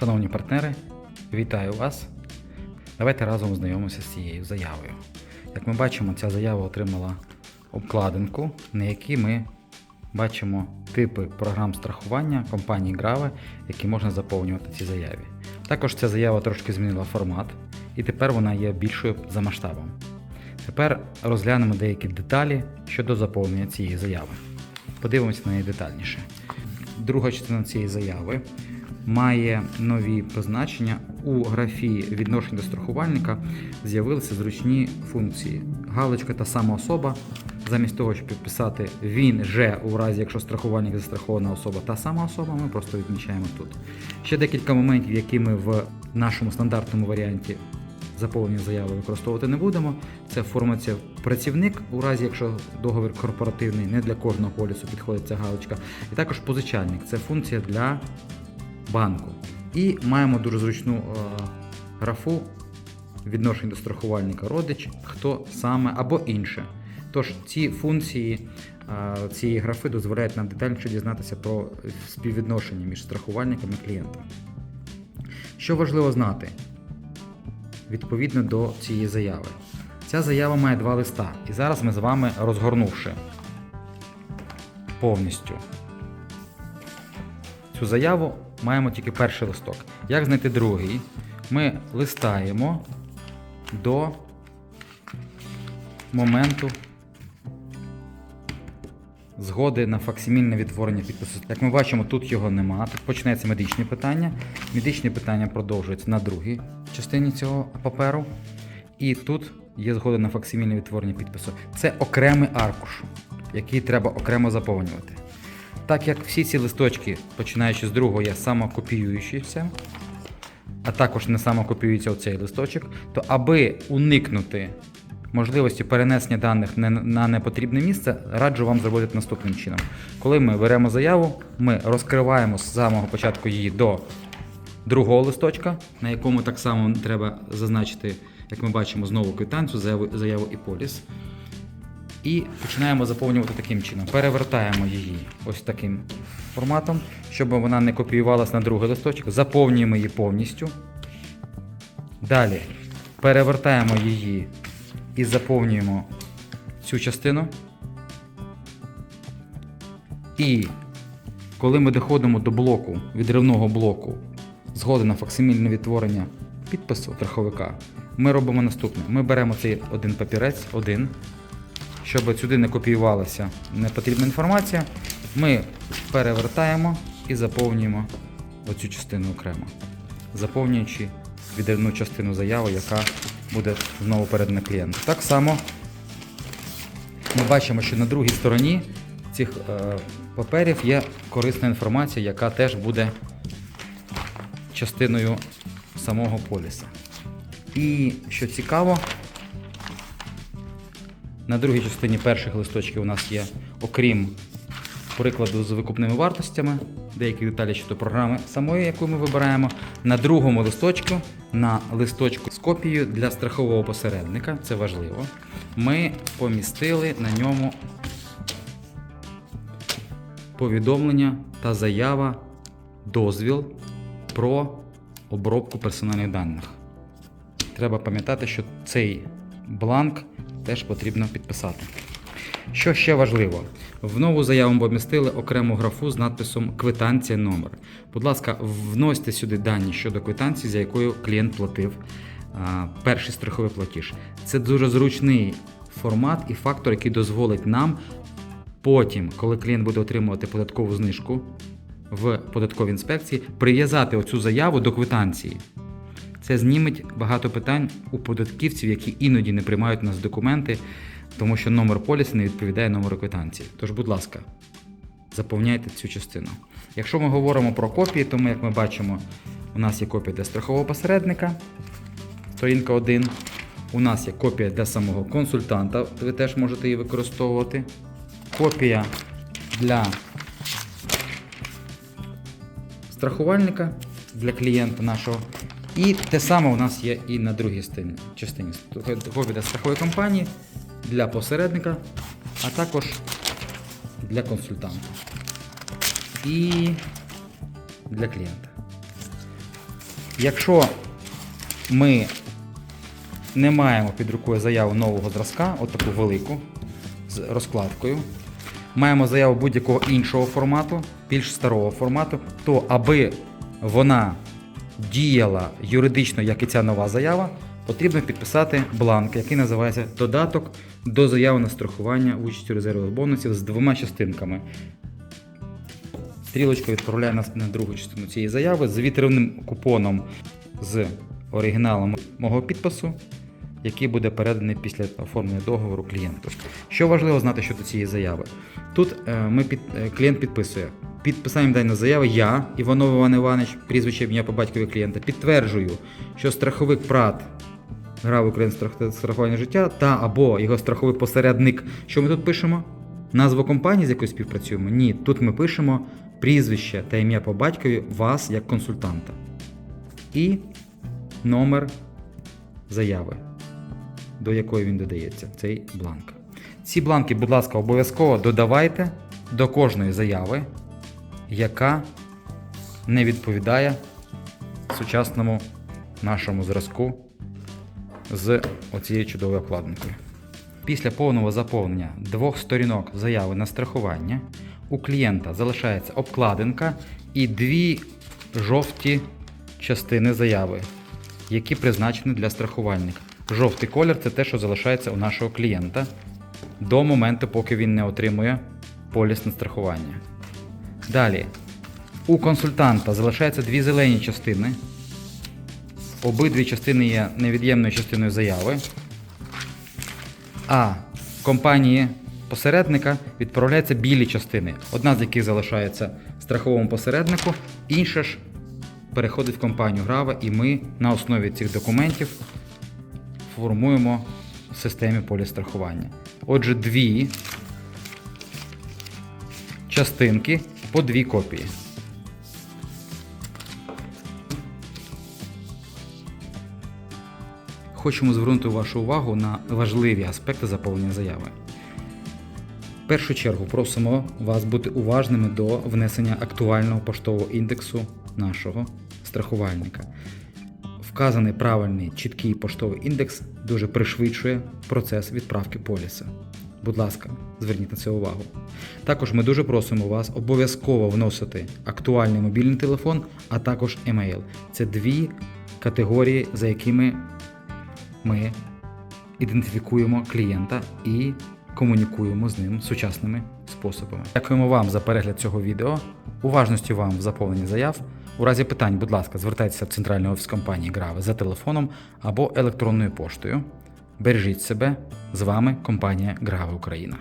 Шановні партнери, вітаю вас. Давайте разом знайомимося з цією заявою. Як ми бачимо, ця заява отримала обкладинку, на якій ми бачимо типи програм страхування компанії Grave, які можна заповнювати цій заяві. Також ця заява трошки змінила формат, і тепер вона є більшою за масштабом. Тепер розглянемо деякі деталі щодо заповнення цієї заяви. Подивимося на неї детальніше. Друга частина цієї заяви має нові позначення. У графі відношень до страхувальника з'явилися зручні функції. Галочка та сама особа. Замість того, щоб підписати він же у разі, якщо страхувальник застрахована особа та сама особа, ми просто відмічаємо тут. Ще декілька моментів, які ми в нашому стандартному варіанті заповнення заяви використовувати не будемо. Це формація працівник, у разі якщо договір корпоративний, не для кожного полісу підходить ця галочка. І також позичальник це функція для банку. І маємо дуже зручну е, графу відношень до страхувальника родич, хто саме або інше. Тож ці функції е, цієї графи дозволяють нам детальніше дізнатися про співвідношення між страхувальником і клієнтом. Що важливо знати відповідно до цієї заяви? Ця заява має два листа, і зараз ми з вами розгорнувши повністю цю заяву, маємо тільки перший листок. Як знайти другий? Ми листаємо до моменту згоди на факсимільне відтворення підпису. Як ми бачимо, тут його нема. Тут починається медичні питання. Медичні питання продовжуються на другій частині цього паперу. І тут є згода на факсимільне відтворення підпису. Це окремий аркуш, який треба окремо заповнювати. Так як всі ці листочки, починаючи з другого, є самокопіюючіся, а також не самокопіюється оцей листочок, то аби уникнути можливості перенесення даних на непотрібне місце, раджу вам зробити наступним чином. Коли ми беремо заяву, ми розкриваємо з самого початку її до другого листочка, на якому так само треба зазначити, як ми бачимо, знову квитанцію, заяву, заяву і поліс. І починаємо заповнювати таким чином. Перевертаємо її ось таким форматом, щоб вона не копіювалася на другий листочок. Заповнюємо її повністю. Далі перевертаємо її і заповнюємо цю частину. І коли ми доходимо до блоку, відривного блоку, згоди на факсимільне відтворення підпису страховика, ми робимо наступне. Ми беремо цей один папірець, один, щоб сюди не копіювалася непотрібна інформація, ми перевертаємо і заповнюємо оцю частину окремо, заповнюючи відривну частину заяви, яка буде знову передана клієнту. Так само ми бачимо, що на другій стороні цих е, паперів є корисна інформація, яка теж буде частиною самого поліса. І що цікаво, на другій частині перших листочків у нас є, окрім прикладу з викупними вартостями, деякі деталі щодо програми самої, яку ми вибираємо. На другому листочку, на листочку з копією для страхового посередника, це важливо, ми помістили на ньому повідомлення та заява, дозвіл про обробку персональних даних. Треба пам'ятати, що цей бланк теж потрібно підписати. Що ще важливо, в нову заяву ми помістили окрему графу з надписом Квитанція номер. Будь ласка, вносьте сюди дані щодо квитанції, за якою клієнт платив а, перший страховий платіж. Це дуже зручний формат і фактор, який дозволить нам потім, коли клієнт буде отримувати податкову знижку в податковій інспекції, прив'язати оцю заяву до квитанції. Це зніметь багато питань у податківців, які іноді не приймають у нас документи, тому що номер полісу не відповідає номеру квитанції. Тож, будь ласка, заповняйте цю частину. Якщо ми говоримо про копії, то ми, як ми бачимо, у нас є копія для страхового посередника, сторінка 1. У нас є копія для самого консультанта, ви теж можете її використовувати. Копія для страхувальника для клієнта нашого. І те саме у нас є і на другій частині. Для страхової компанії, для посередника, а також для консультанта і для клієнта. Якщо ми не маємо під рукою заяву нового зразка, от таку велику, з розкладкою, маємо заяву будь-якого іншого формату, більш старого формату, то аби вона діяла юридично, як і ця нова заява, потрібно підписати бланк, який називається Додаток до заяви на страхування участю резервних бонусів з двома частинками. Стрілочка відправляє нас на другу частину цієї заяви з вітривним купоном з оригіналом мого підпису, який буде переданий після оформлення договору клієнту. Що важливо знати щодо цієї заяви? Тут е, ми під, е, клієнт підписує. Підписанням даної заяви я, Іванов Іван Іванович, прізвище ім'я по батькові клієнта, підтверджую, що страховик ПРАТ грав Україн страхування життя та або його страховий посередник. Що ми тут пишемо? Назву компанії, з якою співпрацюємо? Ні, тут ми пишемо прізвище та ім'я по батькові вас як консультанта. І номер заяви, до якої він додається, цей бланк. Ці бланки, будь ласка, обов'язково додавайте до кожної заяви, яка не відповідає сучасному нашому зразку з оцією чудовою обкладинкою. Після повного заповнення двох сторінок заяви на страхування у клієнта залишається обкладинка і дві жовті частини заяви, які призначені для страхувальника. Жовтий колір це те, що залишається у нашого клієнта до моменту, поки він не отримує поліс на страхування. Далі, у консультанта залишаються дві зелені частини. Обидві частини є невід'ємною частиною заяви. А компанії посередника відправляються білі частини, одна з яких залишається страховому посереднику, інша ж переходить в компанію Грава, і ми на основі цих документів формуємо в системі поліс. Отже, дві частинки по дві копії. Хочемо звернути вашу увагу на важливі аспекти заповнення заяви. В першу чергу просимо вас бути уважними до внесення актуального поштового індексу нашого страхувальника. Вказаний правильний чіткий поштовий індекс дуже пришвидшує процес відправки поліса. Будь ласка, зверніть на це увагу. Також ми дуже просимо вас обов'язково вносити актуальний мобільний телефон, а також емейл. Це дві категорії, за якими ми ідентифікуємо клієнта і комунікуємо з ним сучасними способами. Дякуємо вам за перегляд цього відео, уважності вам в заповненні заяв. У разі питань, будь ласка, звертайтеся в центральний офіс компанії Грави за телефоном або електронною поштою. Бережіть себе з вами компанія Грава Україна.